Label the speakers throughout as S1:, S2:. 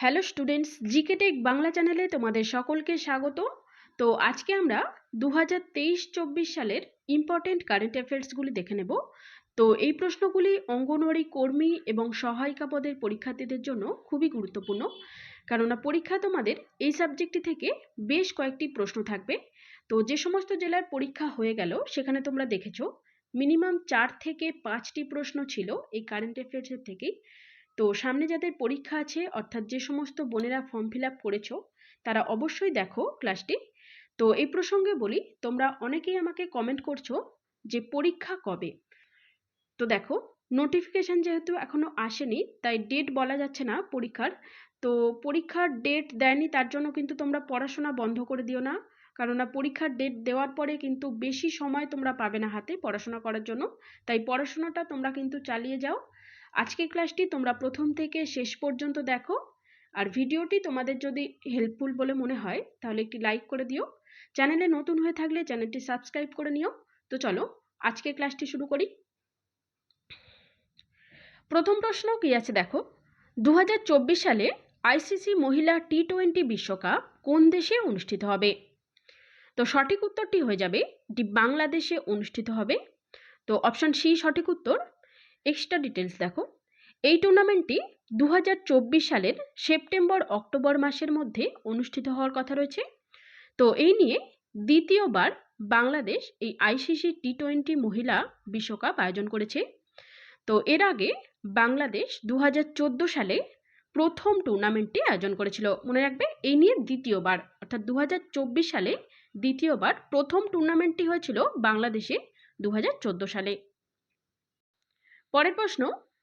S1: Hello students GK tech Bangla চ্যানেলে তোমাদের সকলকে স্বাগত। তো আজকে আমরা দু হাজার তেইশ চব্বিশ সালের ইম্পর্টেন্ট কারেন্ট অ্যাফেয়ার্সগুলি দেখে নেব। তো এই প্রশ্নগুলি অঙ্গনওয়াড়ি কর্মী এবং সহায়িকা পদের পরীক্ষার্থীদের জন্য খুবই গুরুত্বপূর্ণ। কেননা পরীক্ষা তোমাদের এই সাবজেক্টটি থেকে বেশ কয়েকটি প্রশ্ন থাকবে। তো যে সমস্ত জেলার পরীক্ষা হয়ে গেল, সেখানে তোমরা দেখেছ মিনিমাম চার থেকে পাঁচটি প্রশ্ন ছিল এই কারেন্ট অ্যাফেয়ার্সের থেকেই। তো সামনে যাদের পরীক্ষা আছে, অর্থাৎ যে সমস্ত বোনেরা ফর্ম ফিল আপ করেছ, তারা অবশ্যই দেখো ক্লাসটি তো এই প্রসঙ্গে বলি, তোমরা অনেকেই আমাকে কমেন্ট করছ যে পরীক্ষা কবে? তো দেখো নোটিফিকেশান যেহেতু এখনও আসেনি, তাই ডেট বলা যাচ্ছে না পরীক্ষার। তো পরীক্ষার ডেট দেয়নি, তার জন্য কিন্তু তোমরা পড়াশোনা বন্ধ করে দিও না। কেননা পরীক্ষার ডেট দেওয়ার পরে কিন্তু বেশি সময় তোমরা পাবে না হাতে পড়াশোনা করার জন্য। তাই পড়াশোনাটা তোমরা কিন্তু চালিয়ে যাও। আজকের ক্লাসটি তোমরা প্রথম থেকে শেষ পর্যন্ত দেখো। আর ভিডিওটি তোমাদের যদি হেল্পফুল বলে মনে হয়, তাহলে একটি লাইক করে দিও। চ্যানেলে নতুন হয়ে থাকলে চ্যানেলটি সাবস্ক্রাইব করে নিও। তো চলো, আজকের ক্লাসটি শুরু করি। প্রথম প্রশ্ন কি আছে দেখো? দু হাজার চব্বিশ সালে আইসিসি মহিলা টি টোয়েন্টি বিশ্বকাপ কোন দেশে অনুষ্ঠিত হবে? তো সঠিক উত্তরটি হয়ে যাবে এটি বাংলাদেশে অনুষ্ঠিত হবে। তো অপশন সি সঠিক উত্তর এক্সট্রা ডিটেলস দেখো। এই টুর্নামেন্টটি দু হাজার চব্বিশ সালের সেপ্টেম্বর অক্টোবর মাসের মধ্যে অনুষ্ঠিত হওয়ার কথা রয়েছে। তো এই নিয়ে দ্বিতীয়বার বাংলাদেশ এই আইসিসি টি টোয়েন্টি মহিলা বিশ্বকাপ আয়োজন করেছে। তো এর আগে বাংলাদেশ দু হাজার চোদ্দ সালে প্রথম টুর্নামেন্টটি আয়োজন করেছিল। মনে রাখবে, এই নিয়ে দ্বিতীয়বার, অর্থাৎ দু হাজার চব্বিশ সালে দ্বিতীয়বার প্রথম টুর্নামেন্টটি হয়েছিল বাংলাদেশে দু হাজার চোদ্দ সালে। পরের প্রশ্ন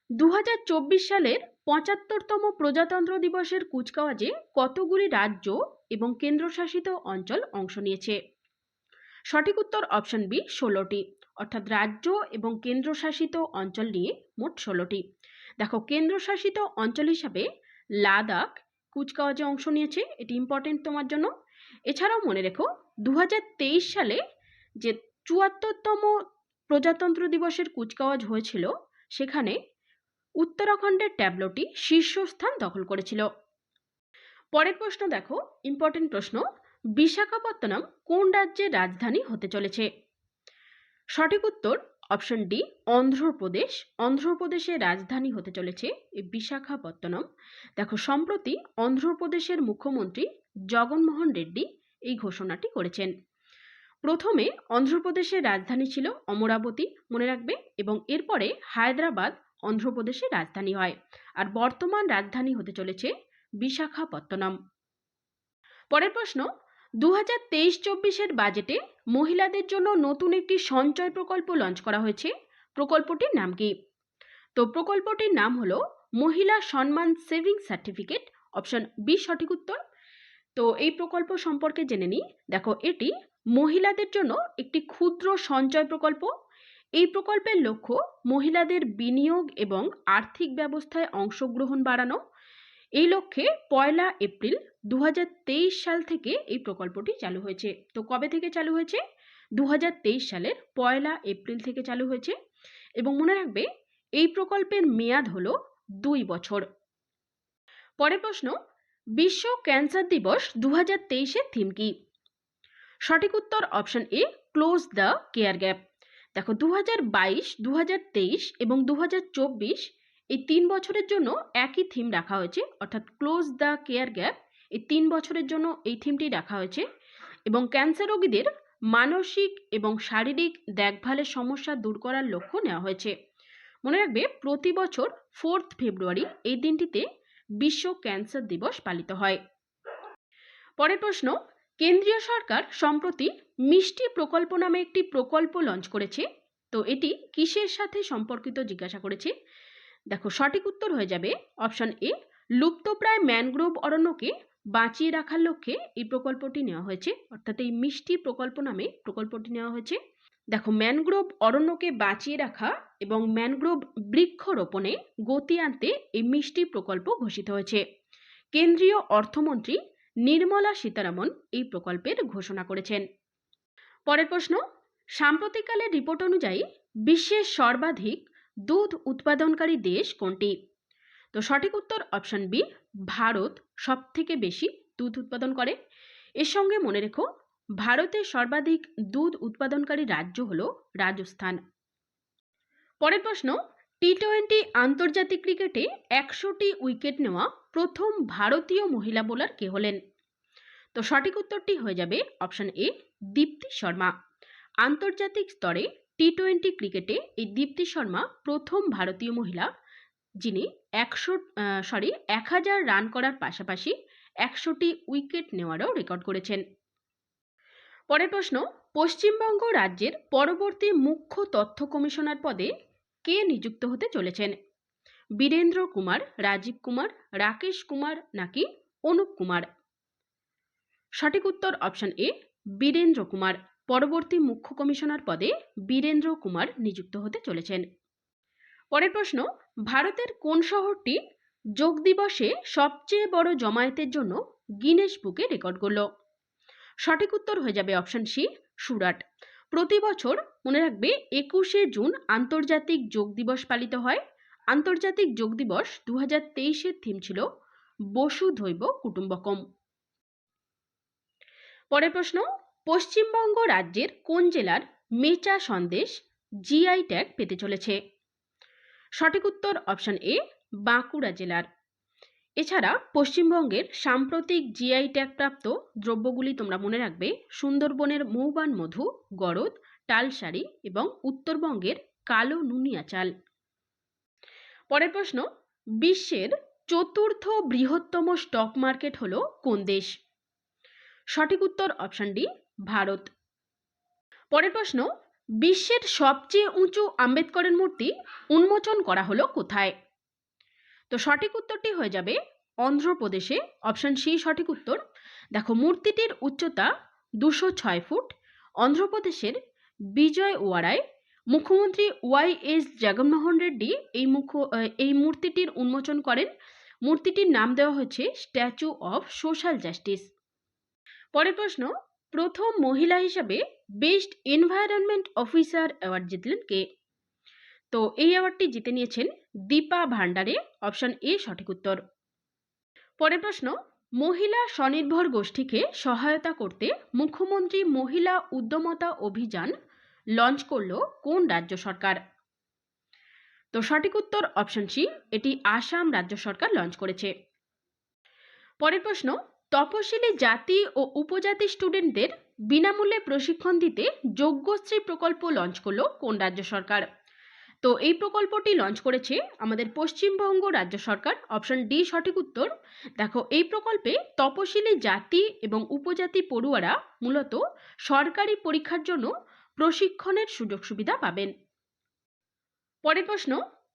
S1: দু হাজার চব্বিশ সালের পঁচাত্তরতম প্রজাতন্ত্র দিবসের কুচকাওয়াজে কতগুলি রাজ্য এবং কেন্দ্রশাসিত অঞ্চল অংশ নিয়েছে? সঠিক উত্তর অপশন বি, ষোলোটি। অর্থাৎ রাজ্য এবং কেন্দ্রশাসিত অঞ্চল নিয়ে মোট ষোলোটি। দেখো, কেন্দ্রশাসিত অঞ্চল হিসাবে লাদাখ কুচকাওয়াজে অংশ নিয়েছে, এটি ইম্পর্টেন্ট তোমার জন্য। এছাড়াও মনে রেখো দু হাজার তেইশ সালে যে চুয়াত্তরতম প্রজাতন্ত্র দিবসের কুচকাওয়াজ হয়েছিল সেখানে উত্তরাখণ্ডের ট্যাবলোটি শীর্ষস্থান দখল করেছিল। পরের প্রশ্ন দেখো ইম্পর্টেন্ট প্রশ্ন, বিশাখাপত্তনম কোন রাজ্যের রাজধানী হতে চলেছে? সঠিক উত্তর অপশন ডি অন্ধ্রপ্রদেশ। অন্ধ্রপ্রদেশের রাজধানী হতে চলেছে বিশাখাপত্তনম। দেখো, সম্প্রতি অন্ধ্রপ্রদেশের মুখ্যমন্ত্রী জগনমোহন রেড্ডি এই ঘোষণাটি করেছেন। প্রথমে অন্ধ্রপ্রদেশের রাজধানী ছিল অমরাবতী, মনে রাখবে, এবং এরপরে হায়দ্রাবাদ অন্ধ্রপ্রদেশের রাজধানী হয়। আর বর্তমান রাজধানী হতে চলেছে বিশাখাপত্তনম। পরের প্রশ্ন দু হাজার তেইশ চব্বিশের বাজেটে মহিলাদের জন্য নতুন একটি সঞ্চয় প্রকল্প লঞ্চ করা হয়েছে। প্রকল্পটির নাম কি? তো প্রকল্পটির নাম হলো মহিলা সম্মান সেভিং সার্টিফিকেট অপশন বি সঠিক উত্তর। তো এই প্রকল্প সম্পর্কে জেনে নিই। দেখো, এটি মহিলাদের জন্য একটি ক্ষুদ্র সঞ্চয় প্রকল্প। এই প্রকল্পের লক্ষ্য মহিলাদের বিনিয়োগ এবং আর্থিক ব্যবস্থায় অংশগ্রহণ বাড়ানো। এই লক্ষ্যে পয়লা এপ্রিল দু হাজার তেইশ সাল থেকে এই প্রকল্পটি চালু হয়েছে। তো কবে থেকে চালু হয়েছে? দু হাজার তেইশ সালের পয়লা এপ্রিল থেকে চালু হয়েছে এবং মনে রাখবে, এই প্রকল্পের মেয়াদ হলো দুই বছর। পরের প্রশ্ন, বিশ্ব ক্যান্সার দিবস দু হাজার তেইশের থিম কি? সঠিক উত্তর option A close the care gap দেখো দু হাজার বাইশ দু হাজার তেইশ এবং দু হাজার চব্বিশ এই তিন বছরের জন্য একই থিম রাখা হয়েছে, অর্থাৎ ক্লোজ দ্য কেয়ার গ্যাপ এই তিন বছরের জন্য এই থিমটি রাখা হয়েছে। এবং ক্যান্সার রোগীদের মানসিক এবং শারীরিক দেখভালের সমস্যা দূর করার লক্ষ্য নেওয়া হয়েছে। মনে রাখবে, প্রতি বছর ফোর্থ ফেব্রুয়ারি এই দিনটিতে বিশ্ব ক্যান্সার দিবস পালিত হয়। পরের প্রশ্ন কেন্দ্রীয় সরকার সম্প্রতি মিষ্টি প্রকল্প নামে একটি প্রকল্প লঞ্চ করেছে। তো এটি কিসের সাথে সম্পর্কিত জিজ্ঞাসা করেছে? দেখো, সঠিক উত্তর হয়ে যাবে অপশন এ, লুপ্তপ্রায় ম্যানগ্রোভ অরণ্যকে বাঁচিয়ে রাখার লক্ষ্যে এই প্রকল্পটি নেওয়া হয়েছে। অর্থাৎ এই মিষ্টি প্রকল্প নামে প্রকল্পটি নেওয়া হয়েছে। দেখো, ম্যানগ্রোভ অরণ্যকে বাঁচিয়ে রাখা এবং ম্যানগ্রোভ বৃক্ষরোপণে গতি আনতে এই মিষ্টি প্রকল্প ঘোষিত হয়েছে। কেন্দ্রীয় অর্থমন্ত্রী নির্মলা সীতারামন এই প্রকল্পের ঘোষণা করেছেন। পরের প্রশ্ন সাম্প্রতিককালের রিপোর্ট অনুযায়ী বিশ্বের সর্বাধিক দুধ উৎপাদনকারী দেশ কোনটি? তো সঠিক উত্তর অপশান বি, ভারত সব থেকে বেশি দুধ উৎপাদন করে। এর সঙ্গে মনে রেখো, ভারতের সর্বাধিক দুধ উৎপাদনকারী রাজ্য হল রাজস্থান। পরের প্রশ্ন টি টোয়েন্টি আন্তর্জাতিক ক্রিকেটে একশোটি উইকেট নেওয়া প্রথম ভারতীয় মহিলা বোলার কে হলেন? তো সঠিক উত্তরটি হয়ে যাবে অপশন এ, দীপ্তি শর্মা। আন্তর্জাতিক স্তরে টি টোয়েন্টি ক্রিকেটে এই দীপ্তি শর্মা প্রথম ভারতীয় মহিলা, যিনি একশো সরি এক হাজার রান করার পাশাপাশি একশোটি উইকেট নেওয়ারও রেকর্ড করেছেন। পরের প্রশ্ন, পশ্চিমবঙ্গ রাজ্যের পরবর্তী মুখ্য তথ্য কমিশনার পদে কে নিযুক্ত হতে চলেছেন? বীরেন্দ্র কুমার, রাজীব কুমার, রাকেশ কুমার নাকি অনুপ কুমার? সঠিক উত্তর অপশন এ, বীরেন্দ্র কুমার। পরবর্তী মুখ্য কমিশনার পদে বীরেন্দ্র কুমার নিযুক্ত হতে চলেছেন। পরের প্রশ্ন, ভারতের কোন শহরটি যোগ দিবসে সবচেয়ে বড় জমায়েতের জন্য গিনেস বুকে রেকর্ড করল? সঠিক উত্তর হয়ে যাবে অপশন সি, সুরাট। প্রতি বছর মনে রাখবে একুশে জুন আন্তর্জাতিক যোগ দিবস পালিত হয়। আন্তর্জাতিক যোগ দিবস দু হাজার তেইশের থিম ছিল বসুধৈব কুটুম্বকম। পরের প্রশ্ন, পশ্চিমবঙ্গ রাজ্যের কোন জেলার মেচা সন্দেশ জিআই ট্যাগ পেতে চলেছে? সঠিক উত্তর অপশন এ বাঁকুড়া জেলার। এছাড়া পশ্চিমবঙ্গের সাম্প্রতিক জিআই ট্যাগ প্রাপ্ত দ্রব্যগুলি তোমরা মনে রাখবে, সুন্দরবনের মৌবান মধু, গরদ টালশাড়ি এবং উত্তরবঙ্গের কালো নুনিয়া চাল। পরের প্রশ্ন, বিশ্বের চতুর্থ বৃহত্তম স্টক মার্কেট হল কোন দেশ? সঠিক উত্তর অপশন ডি, ভারত। পরের প্রশ্ন, বিশ্বের সবচেয়ে উঁচু আম্বেদকরের মূর্তি উন্মোচন করা হলো কোথায়? তো সঠিক উত্তরটি হয়ে যাবে অন্ধ্রপ্রদেশে। অপশন সি, সঠিক উত্তর। দেখো, মূর্তিটির উচ্চতা দুশো ছয় ফুট। অন্ধ্রপ্রদেশের বিজয় ওয়ারায় মুখ্যমন্ত্রী ওয়াই এস জগনমোহন রেড্ডি এই মুখ্য এই মূর্তিটির উন্মোচন করেন। মূর্তিটির নাম দেওয়া হয়েছে স্ট্যাচু অফ সোশ্যাল জাস্টিস। পরের প্রশ্ন, প্রথম মহিলা হিসাবে বেস্ট এনভায়রনমেন্ট অফিসার অ্যাওয়ার্ড জিতলেন কে? তো এই অ্যাওয়ার্ডটি জিতে নিয়েছেন দীপা ভান্ডারে অপশন এ সঠিক উত্তর। পরের প্রশ্ন, মহিলা স্বনির্ভর গোষ্ঠীকে সহায়তা করতে মুখ্যমন্ত্রী মহিলা উদ্যমতা অভিযান লঞ্চ করল কোন রাজ্য সরকার? তো সঠিক উত্তর অপশন সি এটি আসাম রাজ্য সরকার লঞ্চ করেছে। পরের প্রশ্ন, তপশিলি জাতি ও উপজাতি স্টুডেন্টদের বিনামূল্যে প্রশিক্ষণ দিতে যোগ্যশ্রী প্রকল্প লঞ্চ করল কোন রাজ্য সরকার? তো এই প্রকল্পটি লঞ্চ করেছে আমাদের পশ্চিমবঙ্গ রাজ্য সরকার। অপশন ডি সঠিক উত্তর। দেখো, এই প্রকল্পে তপশিলি জাতি এবং উপজাতি পড়ুয়ারা মূলত সরকারি পরীক্ষার জন্য প্রশিক্ষণের সুযোগ সুবিধা পাবেন। পরের প্রশ্ন,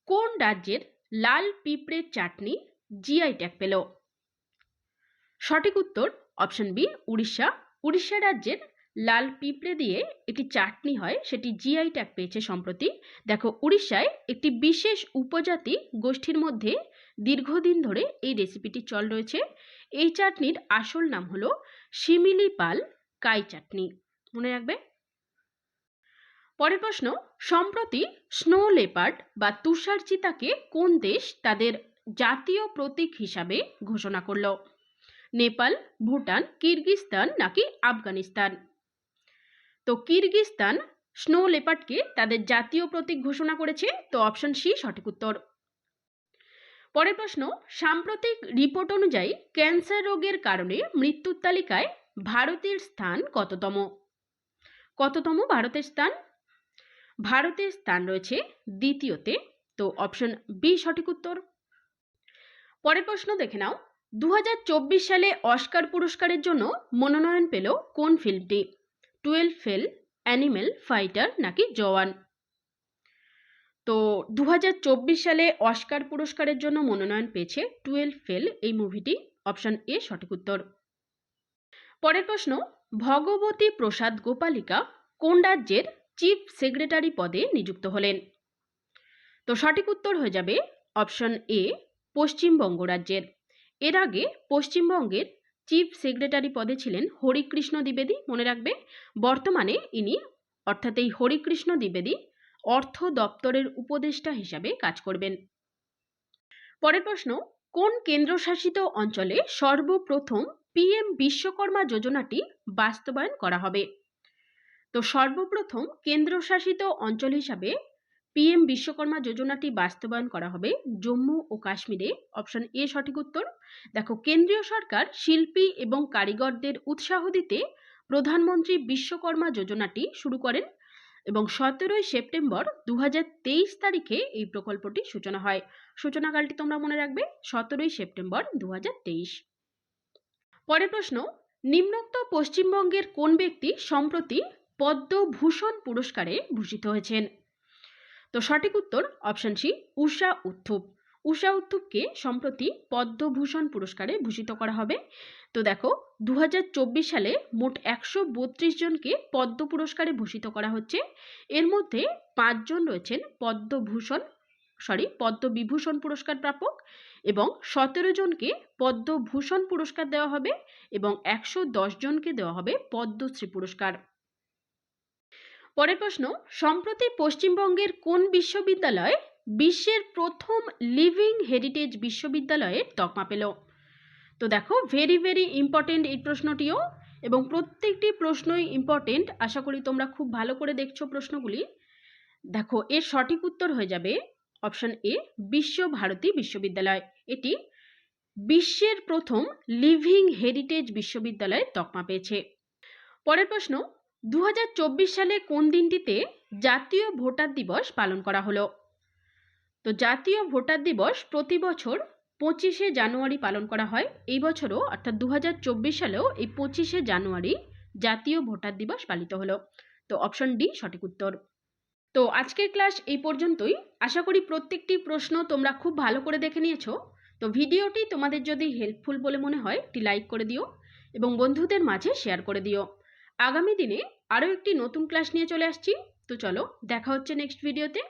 S1: কোন রাজ্যের লাল পিঁপড়ের চাটনি জিআই ট্যাগ পেল? সঠিক উত্তর অপশন বি উড়িষ্যা। উড়িষ্যা রাজ্যের লাল পিঁপড়ে দিয়ে একটি চাটনি হয়, সেটি জিআই ট্যাগ পেয়েছে সম্প্রতি। দেখো, উড়িষ্যায় একটি বিশেষ উপজাতি গোষ্ঠীর মধ্যে দীর্ঘদিন ধরে এই রেসিপিটি চল রয়েছে। এই চাটনির আসল নাম হলো শিমিলি পাল কাই চাটনি। মনে রাখবে? পরের প্রশ্ন, সম্প্রতি স্নো লেপার্ড বা তুষার চিতাকে কোন দেশ তাদের জাতীয় প্রতীক হিসাবে ঘোষণা করল? নেপাল, ভুটান কিরগিস্তান নাকি আফগানিস্তান? তো কিরগিস্তান স্নো লেপার্ডকে তাদের জাতীয় প্রতীক ঘোষণা করেছে, তো অপশন সি সঠিক উত্তর। পরের প্রশ্ন, সাম্প্রতিক রিপোর্ট অনুযায়ী ক্যান্সার রোগের কারণে মৃত্যুর তালিকায় ভারতের স্থান কততম? কততম ভারতের স্থান? ভারতের স্থান রয়েছে দ্বিতীয়তে, তো অপশন বি সঠিক উত্তর। পরের প্রশ্ন দেখে নাও দু হাজার চব্বিশ সালে অস্কার পুরস্কারের জন্য মনোনয়ন পেল কোন ফিল্মটি? টুয়েলভ ফেল, অ্যানিমেল, ফাইটার নাকি জওয়ান? তো দু হাজার চব্বিশ সালে অস্কার পুরস্কারের জন্য মনোনয়ন পেয়েছে টুয়েলভ ফেল, এই মুভিটি। অপশন এ, সঠিক উত্তর। পরের প্রশ্ন, ভগবতী প্রসাদ গোপালিকা কোন রাজ্যের চিফ সেক্রেটারি পদে নিযুক্ত হলেন? তো সঠিক উত্তর হয়ে যাবে অপশন এ, পশ্চিমবঙ্গ রাজ্যের। এর আগে পশ্চিমবঙ্গের চিফ সেক্রেটারি পদে ছিলেন হরিকৃষ্ণ দ্বিবেদী, মনে রাখবে? বর্তমানে ইনি, অর্থাৎ এই হরিকৃষ্ণ দ্বিবেদী, অর্থ দপ্তরের উপদেষ্টা হিসাবে কাজ করবেন। পরের প্রশ্ন, কোন কেন্দ্রশাসিত অঞ্চলে সর্বপ্রথম পিএম বিশ্বকর্মা যোজনাটি বাস্তবায়ন করা হবে? তো সর্বপ্রথম কেন্দ্রশাসিত অঞ্চল হিসাবে পিএম বিশ্বকর্মা যোজনাটি বাস্তবায়ন করা হবে জম্মু ও কাশ্মীরে। অপশন এ সঠিক উত্তর। দেখো, কেন্দ্রীয় সরকার শিল্পী এবং কারিগরদের উৎসাহ দিতে প্রধানমন্ত্রী বিশ্বকর্মা যোজনাটি শুরু করেন এবং সতেরোই সেপ্টেম্বর দু হাজার তেইশ তারিখে এই প্রকল্পটি সূচনা হয়। সূচনাকালটি তোমরা মনে রাখবে, সতেরোই সেপ্টেম্বর দু হাজার তেইশ। পরের প্রশ্ন, নিম্নোক্ত পশ্চিমবঙ্গের কোন ব্যক্তি সম্প্রতি পদ্মভূষণ পুরস্কারে ভূষিত হয়েছেন? তো সঠিক উত্তর অপশন সি উষা উত্থুপ উষা উত্থুপকে সম্প্রতি পদ্মভূষণ পুরস্কারে ভূষিত করা হবে। তো দেখো দু হাজার চব্বিশ সালে মোট একশো বত্রিশ জনকে পদ্ম পুরস্কারে ভূষিত করা হচ্ছে। এর মধ্যে পাঁচজন রয়েছেন পদ্মভূষণ সরি পদ্মবিভূষণ পুরস্কার প্রাপক এবং সতেরো জনকে পদ্মভূষণ পুরস্কার দেওয়া হবে এবং একশো দশ জনকে দেওয়া হবে পদ্মশ্রী পুরস্কার। পরের প্রশ্ন, সম্প্রতি পশ্চিমবঙ্গের কোন বিশ্ববিদ্যালয় বিশ্বের প্রথম লিভিং হেরিটেজ বিশ্ববিদ্যালয়ের তকমা পেল? তো দেখো ভেরি ভেরি ইম্পর্টেন্ট এই প্রশ্নটিও এবং প্রত্যেকটি প্রশ্নই ইম্পর্টেন্ট আশা করি তোমরা খুব ভালো করে দেখছ প্রশ্নগুলি। দেখো, এর সঠিক উত্তর হয়ে যাবে অপশন এ, বিশ্বভারতী বিশ্ববিদ্যালয়। এটি বিশ্বের প্রথম লিভিং হেরিটেজ বিশ্ববিদ্যালয়ের তকমা পেয়েছে। পরের প্রশ্ন দু হাজার চব্বিশ সালে কোন দিনটিতে জাতীয় ভোটার দিবস পালন করা হলো? তো জাতীয় ভোটার দিবস প্রতি বছর পঁচিশে জানুয়ারি পালন করা হয়। এই বছরও অর্থাৎ দু হাজার চব্বিশ সালেও এই পঁচিশে জানুয়ারি জাতীয় ভোটার দিবস পালিত হলো। তো অপশন ডি, সঠিক উত্তর। তো আজকের ক্লাস এই পর্যন্তই। আশা করি প্রত্যেকটি প্রশ্ন তোমরা খুব ভালো করে দেখে নিয়েছো। তো ভিডিওটি তোমাদের যদি হেল্পফুল বলে মনে হয়, একটি লাইক করে দিও এবং বন্ধুদের মাঝে শেয়ার করে দিও। আগামী দিনে আরও একটি নতুন ক্লাস নিয়ে চলে আসছি। তো চলো, দেখা হচ্ছে নেক্সট ভিডিওতে